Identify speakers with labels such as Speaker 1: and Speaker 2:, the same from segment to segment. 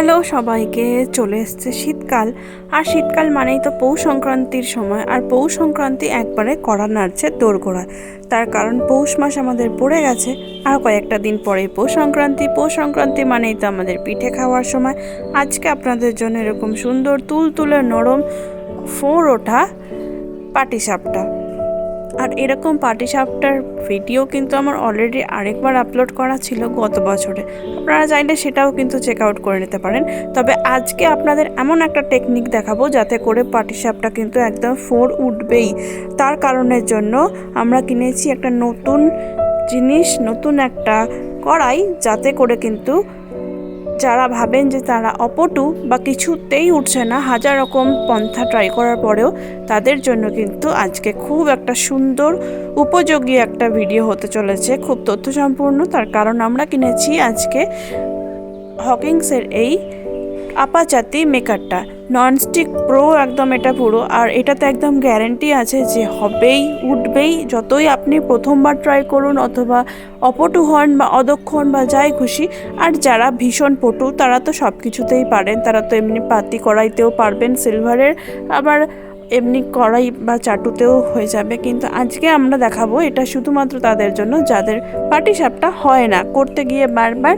Speaker 1: Hello সবাইকে, চলে এসছে শীতকাল। আর শীতকাল মানেই তো পৌষ সংক্রান্তির সময়। আর পৌষ সংক্রান্তি একবারে কড়া নাড়ছে দোরগোড়া তার কারণ পৌষ মাস আমাদের পড়ে গেছে। আর কয়েকটা দিন পরে পৌষ সংক্রান্তি। পৌষ সংক্রান্তি মানেই তো আমাদের পিঠে খাওয়ার সময়। আজকে আপনাদের জন্য এরকম সুন্দর তুল তুলে নরম ফোর ওঠা পাটিসাপটা। আর এরকম পাটিসাপটার ভিডিও কিন্তু আমার অলরেডি আরেকবার আপলোড করা ছিল গত বছরে। আপনারা চাইলে সেটাও কিন্তু চেক আউট করে নিতে পারেন। তবে আজকে আপনাদের এমন একটা টেকনিক দেখাবো যাতে করে পাটিসাপটা কিন্তু একদম ফোর উঠবেই। তার কারণের জন্য আমরা কিনেছি একটা নতুন জিনিস, নতুন একটা কড়াই যাতে করে কিন্তু যারা ভাবেন যে তারা অপটু বা কিছুতেই উঠছে না, হাজার রকম পন্থা ট্রাই করার পরেও তাদের জন্য কিন্তু আজকে খুব একটা সুন্দর, উপযোগী একটা ভিডিও হতে চলেছে, খুব তথ্য সম্পূর্ণ তার কারণ আমরা কিনেছি আজকে হকিংসের এই আপাচাতি মেকারটা ননস্টিক প্রো একদম এটা পুরো। আর এটাতে একদম গ্যারেন্টি আছে যে হবেই, উঠবেই, যতই আপনি প্রথমবার ট্রাই করুন অথবা অপটু হন বা অদক্ষ হন বা যাই খুশি, আর যারা ভীষণ পটু, তারা তো সব কিছুতেই পারেন। তারা তো এমনি পাতি কড়াইতেও পারবেন সিলভারের আবার এমনি কড়াই বা চাটুতেও হয়ে যাবে। কিন্তু আজকে আমরা দেখাবো এটা শুধুমাত্র তাদের জন্য, যাদের পাটিসাপটা হয় না। করতে গিয়ে বারবার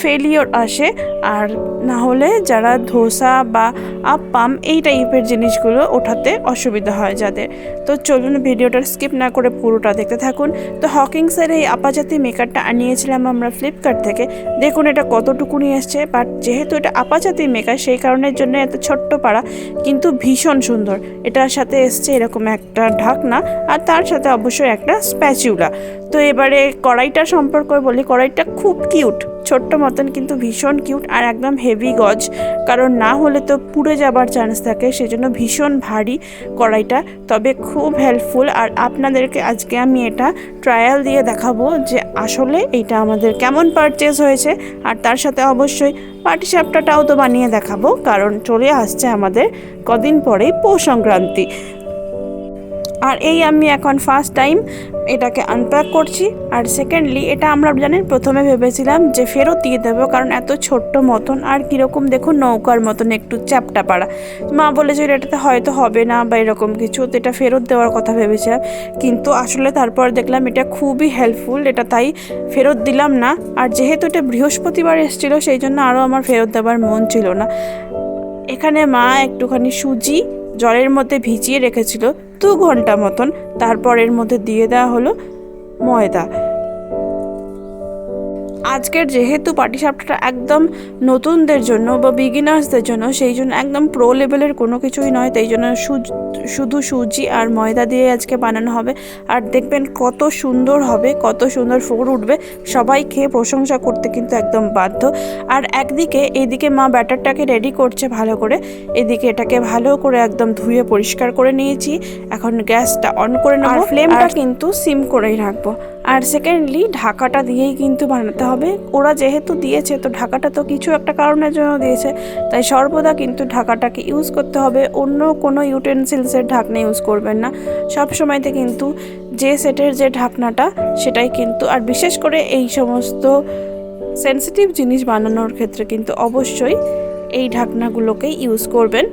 Speaker 1: ফেলিওর আসে, আর না হলে যারা ধোসা বা আপ্পাম এই টাইপের জিনিসগুলো ওঠাতে অসুবিধা হয় যাদের। তো চলুন ভিডিওটা স্কিপ না করে পুরোটা দেখতে থাকুন। তো হকিংসের এই আপাজাতি মেকারটা আনিয়েছিলাম আমরা ফ্লিপকার্ট থেকে। দেখুন এটা কতটুকুনি এসছে বাট যেহেতু এটা আপাজাতি মেকার সেই কারণের জন্য এত ছোট্ট পাড়া, কিন্তু ভীষণ সুন্দর। এটার সাথে এসছে এরকম একটা ঢাকনা, আর তার সাথে অবশ্যই একটা স্প্যাচুলা তো এবারে কড়াইটা সম্পর্কে বলি, কড়াইটা খুব কিউট ছোট্ট মতন কিন্তু ভীষণ কিউট আর একদম হেভি গজ। কারণ না হলে তো পুড়ে যাবার চান্স থাকে, সেজন্য ভীষণ ভারী কড়াইটা। তবে খুব হেল্পফুল আর আপনাদেরকে আজকে আমি এটা ট্রায়াল দিয়ে দেখাবো যে আসলে এটা আমাদের কেমন পারচেস হয়েছে। আর তার সাথে অবশ্যই পাটিসাপটাটাও তো বানিয়ে দেখাবো, কারণ চলে আসছে আমাদের কদিন পরেই পৌষ সংক্রান্তি। আর এই আমি এখন ফার্স্ট টাইম এটাকে আনপ্যাক করছি। আর সেকেন্ডলি এটা আমরা জানেন প্রথমে ভেবেছিলাম যে ফেরত দিয়ে দেবো, কারণ এত ছোট্ট মতন আর কীরকম দেখুন নৌকার মতন একটু চ্যাপটা পাড়া। মা বলেছিল এটাতে হয়তো হবে না বা এরকম কিছু, তো এটা ফেরত দেওয়ার কথা ভেবেছিলাম। কিন্তু আসলে তারপর দেখলাম এটা খুবই হেল্পফুল এটা তাই ফেরত দিলাম না। আর যেহেতু এটা বৃহস্পতিবার এসেছিল, সেই জন্য আরও আমার ফেরত দেওয়ার মন ছিল না। এখানে মা একটুখানি সুজি জলের মধ্যে ভিজিয়ে রেখেছিল। দু ঘণ্টা মতন। তারপরের মধ্যে দিয়ে দেওয়া হলো ময়দা। আজকের যেহেতু পাটিসাপটা একদম নতুনদের জন্য বা বিগিনার্সদের জন্য সেই জন্য একদম প্রো লেভেলের কোনো কিছুই নয়। তাই জন্য শুধু সুজি আর ময়দা দিয়ে আজকে বানানো হবে। আর দেখবেন কত সুন্দর হবে কত সুন্দর ফোর উঠবে। সবাই খেয়ে প্রশংসা করতে কিন্তু একদম বাধ্য। আর একদিকে এদিকে মা ব্যাটারটাকে রেডি করছে ভালো করে। এদিকে এটাকে ভালো করে একদম ধুয়ে পরিষ্কার করে নিয়েছি। এখন গ্যাসটা অন করে নেব। ফ্লেমটা কিন্তু সিম করেই রাখব। আর সেকেন্ডলি ঢাকাটা দিয়েই কিন্তু বানাতে হবে। ওরা যেহেতু দিয়েছে, তো ঢাকাটা তো কিছু একটা কারণের জন্য দিয়েছে। তাই সর্বদা কিন্তু ঢাকাটাকে ইউজ করতে হবে। অন্য কোনো ইউটেন্সিলসের ঢাকনা ইউজ করবেন না। সব সময়তে কিন্তু যে সেটের যে ঢাকনাটা, সেটাই কিন্তু, আর বিশেষ করে এই সমস্ত সেন্সিটিভ জিনিস বানানোর ক্ষেত্রে কিন্তু অবশ্যই এই ঢাকনাগুলোকেই ইউজ করবেন।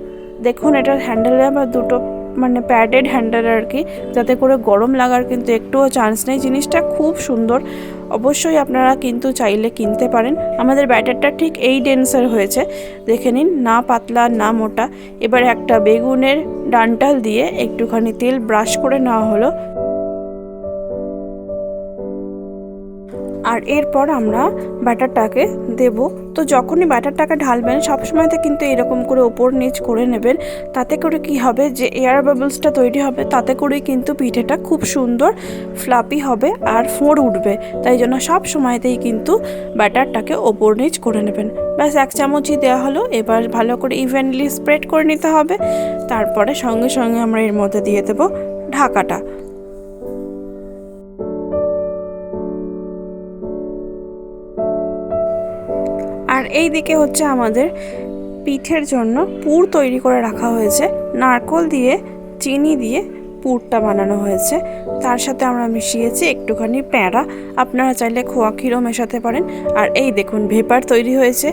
Speaker 1: দেখুন, এটার হ্যান্ডেলে আবার দুটো মানে প্যাডেড হ্যান্ডেল আর কি যাতে করে গরম লাগার কিন্তু একটুও চান্স নেই। জিনিসটা খুব সুন্দর। অবশ্যই আপনারা কিন্তু চাইলে কিনতে পারেন। আমাদের ব্যাটারটা ঠিক এই ডেন্সার হয়েছে। দেখে নিন, না পাতলা, না মোটা। এবার একটা বেগুনের ডান্টাল দিয়ে একটুখানি তেল ব্রাশ করে নেওয়া হলো। আর এরপর আমরা ব্যাটারটাকে দেব। তো যখনই ব্যাটারটাকে ঢালবেন, সবসময়তে কিন্তু এরকম করে ওপর নিচ করে নেবেন। তাতে করে কি হবে যে এয়ার বাবলসটা তৈরি হবে, তাতে করেই কিন্তু পিঠেটা খুব সুন্দর ফ্লাপি হবে আর ফোঁড় উঠবে। তাই জন্য সব সময়তেই কিন্তু ব্যাটারটাকে ওপর নিচ করে নেবেন। ব্যাস, এক চামচই দেওয়া হলো। এবার ভালো করে ইভেনলি স্প্রেড করে নিতে হবে। তারপরে সঙ্গে সঙ্গে আমরা এর মধ্যে দিয়ে দেবো ঢাকাটা। আর এই দিকে হচ্ছে আমাদের পিঠের জন্য পুর তৈরি করে রাখা হয়েছে। নারকল দিয়ে, চিনি দিয়ে পুরটা বানানো হয়েছে। তার সাথে আমরা মিশিয়েছি একটুখানি প্যাঁড়া আপনারা চাইলে খোয়া ক্ষীরও মেশাতে পারেন। আর এই দেখুন, ভেপার তৈরি হয়েছে।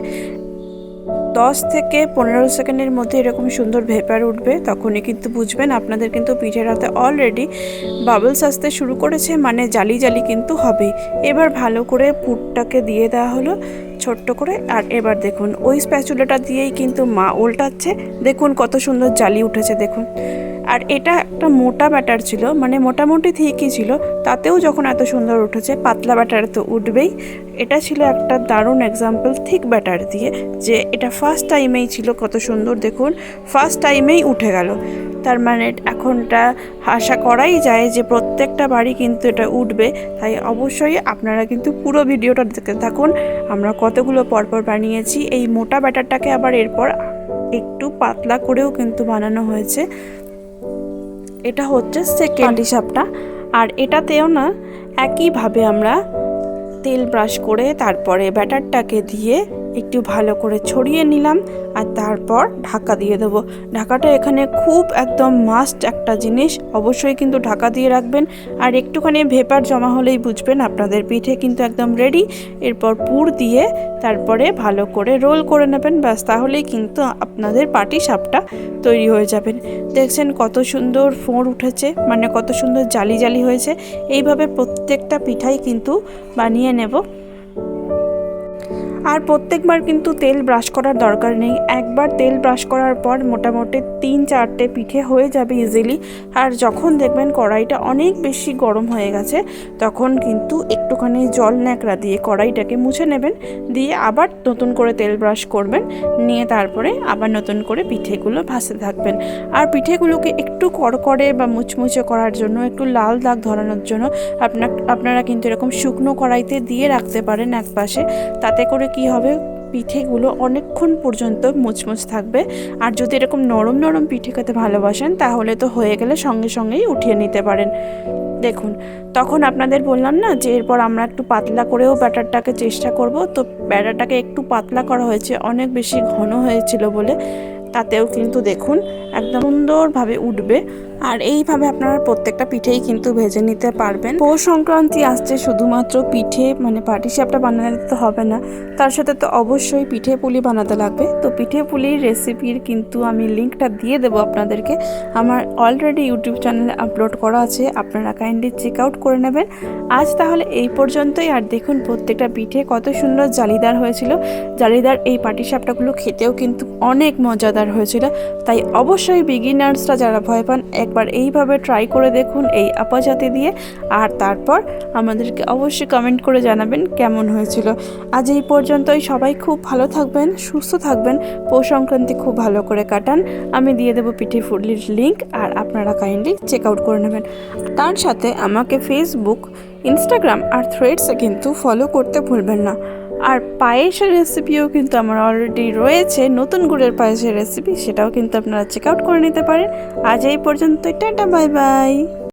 Speaker 1: দশ থেকে পনেরো সেকেন্ডের মধ্যে এরকম সুন্দর ভেপার উঠবে, তখনই কিন্তু বুঝবেন আপনাদের কিন্তু পিঠের হাতে অলরেডি বাবলস আসতে শুরু করেছে মানে জালি জালি কিন্তু হবে। এবার ভালো করে পুরটাকে দিয়ে দেওয়া হলো ছোট্ট করে, আর এবার দেখুন, ওই স্প্যাচুলাটা দিয়েই কিন্তু মা উল্টাচ্ছে দেখুন কত সুন্দর জালি উঠেছে, দেখুন। আর এটা একটা মোটা ব্যাটার ছিল মানে মোটামুটি ঠিকই ছিল। তাতেও যখন এত সুন্দর উঠেছে, পাতলা ব্যাটার তো উঠবেই। এটা ছিল একটা দারুণ এক্সাম্পল থিক ব্যাটার দিয়ে, যে এটা ফার্স্ট টাইমেই ছিল, কত সুন্দর দেখুন ফার্স্ট টাইমেই উঠে গেল। তার মানে এখনটা আশা করাই যায় যে প্রত্যেকটা বাড়ি কিন্তু এটা উঠবে। তাই অবশ্যই আপনারা কিন্তু পুরো ভিডিওটা দেখতে থাকুন। আমরা কতগুলো পরপর বানিয়েছি, এই মোটা ব্যাটারটাকে আবার এরপর একটু পাতলা করেও কিন্তু বানানো হয়েছে। এটা হচ্ছে সেকেন্ড হিসাবটা। আর এটাতেও না একইভাবে আমরা তেল ব্রাশ করে তারপরে ব্যাটারটাকে দিয়ে একটু ভালো করে ছড়িয়ে নিলাম আর তারপর ঢাকা দিয়ে দেবো। ঢাকাটা এখানে খুব একদম মাস্ট একটা জিনিস। অবশ্যই কিন্তু ঢাকা দিয়ে রাখবেন। আর একটুখানি ভেপার জমা হলেই বুঝবেন আপনাদের পিঠে কিন্তু একদম রেডি এরপর পুর দিয়ে তারপরে ভালো করে রোল করে নেবেন। ব্যাস, তাহলেই কিন্তু আপনাদের পাটি সাপটা তৈরি হয়ে যাবেন দেখছেন কত সুন্দর ফোঁড় উঠেছে মানে কত সুন্দর জালি জালি হয়েছে। এইভাবে প্রত্যেকটা পিঠাই কিন্তু বানিয়ে নেব। আর প্রত্যেকবার কিন্তু তেল ব্রাশ করার দরকার নেই। একবার তেল ব্রাশ করার পর মোটামুটি তিন চারটে পিঠে হয়ে যাবে ইজিলি আর যখন দেখবেন কড়াইটা অনেক বেশি গরম হয়ে গেছে, তখন কিন্তু একটুখানি জল ন্যাকড়া দিয়ে কড়াইটাকে মুছে নেবেন, দিয়ে আবার নতুন করে তেল ব্রাশ করবেন, নিয়ে তারপরে আবার নতুন করে পিঠেগুলো ভাসতে থাকবেন। আর পিঠেগুলোকে একটু কড়কড়ে বা মুচমুচে করার জন্য, একটু লাল দাগ ধরানোর জন্য আপনার আপনারা কিন্তু এরকম শুকনো কড়াইতে দিয়ে রাখতে পারেন এক পাশে তাতে করে কি হবে? পিঠেগুলো অনেকক্ষণ পর্যন্ত মুচমুচ থাকবে। আর যদি এরকম নরম নরম পিঠে খেতে ভালোবাসেন, তাহলে তো হয়ে গেলে সঙ্গে, সঙ্গেই উঠিয়ে নিতে পারেন। দেখুন, তখন আপনাদের বললাম না যে এরপর আমরা একটু পাতলা করেও ব্যাটারটাকে চেষ্টা করব। তো ব্যাটারটাকে একটু পাতলা করা হয়েছে, অনেক বেশি ঘন হয়েছিল বলে। তাতেও কিন্তু দেখুন একদম সুন্দরভাবে উঠবে। আর এইভাবে আপনারা প্রত্যেকটা পিঠেই কিন্তু ভেজে নিতে পারবেন। পৌষ সংক্রান্তি আসছে শুধুমাত্র পিঠে মানে পাটিসাপটা বানালে তো হবে না। তার সাথে তো অবশ্যই পিঠে পুলি বানাতে লাগবে। তো পিঠে পুলির রেসিপির কিন্তু আমি লিঙ্কটা দিয়ে দেবো আপনাদেরকে। আমার অলরেডি ইউটিউব চ্যানেলে আপলোড করা আছে, আপনারা কাইন্ডলি চেক আউট করে নেবেন। আজ তাহলে এই পর্যন্তই। আর দেখুন প্রত্যেকটা পিঠে কত সুন্দর জালিদার হয়েছিল। জালিদার এই পাটিসাপটাগুলো খেতেও কিন্তু অনেক মজাদার হয়েছিল। তাই অবশ্যই বিগিনার্সরা যারা ভয় পান, একবার এইভাবে ট্রাই করে দেখুন এই আপাজাতি দিয়ে। আর তারপর আমাদেরকে অবশ্যই কমেন্ট করে জানাবেন কেমন হয়েছিল। আজ এই পর্যন্তই, সবাই খুব ভালো থাকবেন, সুস্থ থাকবেন, পৌষ সংক্রান্তি খুব ভালো করে কাটান। আমি দিয়ে দেবো পিঠে ফুডলির লিঙ্ক আর আপনারা কাইন্ডলি চেক আউট করে নেবেন। তার সাথে আমাকে ফেসবুক ইনস্টাগ্রাম আর থ্রেডসে কিন্তু ফলো করতে ভুলবেন না। আর পায়েসের রেসিপিও কিন্তু আমার অলরেডি রয়েছে। নতুন গুড়ের পায়েসের রেসিপি সেটাও কিন্তু আপনারা চেক আউট করে নিতে পারেন। আজ এই পর্যন্ত টাটা বাই বাই